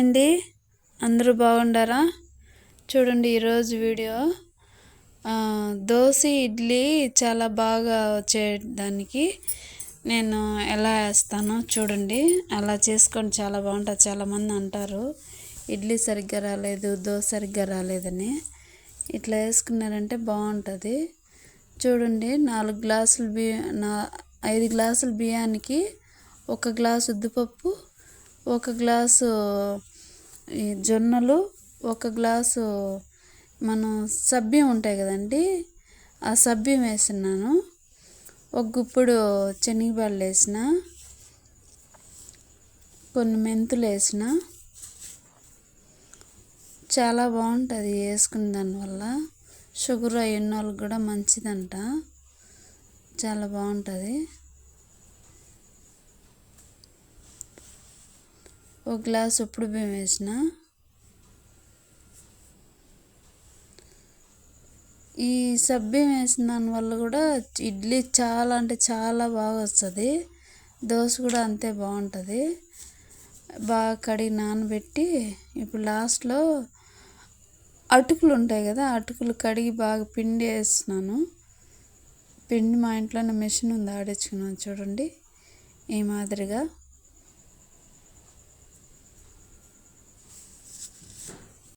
అండి? అందరూ బాగుండారా? చూడండి ఈరోజు వీడియో. దోశ ఇడ్లీ చాలా బాగా వచ్చేదానికి. నేను ఎలా వేస్తానో చూడండి. అలా చేసుకొని చాలా బాగుంటుంది. చాలామంది అంటారు ఇడ్లీ సరిగ్గా రాలేదు దోశ సరిగ్గా రాలేదని. ఇట్లా వేసుకున్నారంటే బాగుంటుంది. చూడండి నాలుగు గ్లాసులు బియ్య నా ఐదు గ్లాసులు బియ్యానికి ఒక గ్లాసు ఉద్దిపప్పు ఒక గ్లాసు ఈ జొన్నలు ఒక గ్లాసు మనం సబ్బియం ఉంటాయి కదండి ఆ సబ్బియం వేసినాను ఒక గుప్పుడు శనగపళ్ళు వేసిన కొన్ని మెంతులు వేసిన చాలా బాగుంటుంది వేసుకున్న దానివల్ల షుగర్ అయిన వాళ్ళకి కూడా మంచిదంట. చాలా బాగుంటుంది. ఒక గ్లాస్ ఉప్పుడు బియ్యం వేసిన. ఈ సబ్బియం వేసిన దానివల్ల కూడా ఇడ్లీ చాలా అంటే చాలా బాగా వస్తుంది. దోశ కూడా అంతే బాగుంటుంది. బాగా కడిగి నానబెట్టి ఇప్పుడు లాస్ట్లో అటుకులు ఉంటాయి కదా అటుకులు కడిగి బాగా పిండి వేస్తున్నాను. పిండి మా ఇంట్లోనే మెషిన్ ఉంది ఆడించుకున్నాను చూడండి. ఈ మాదిరిగా.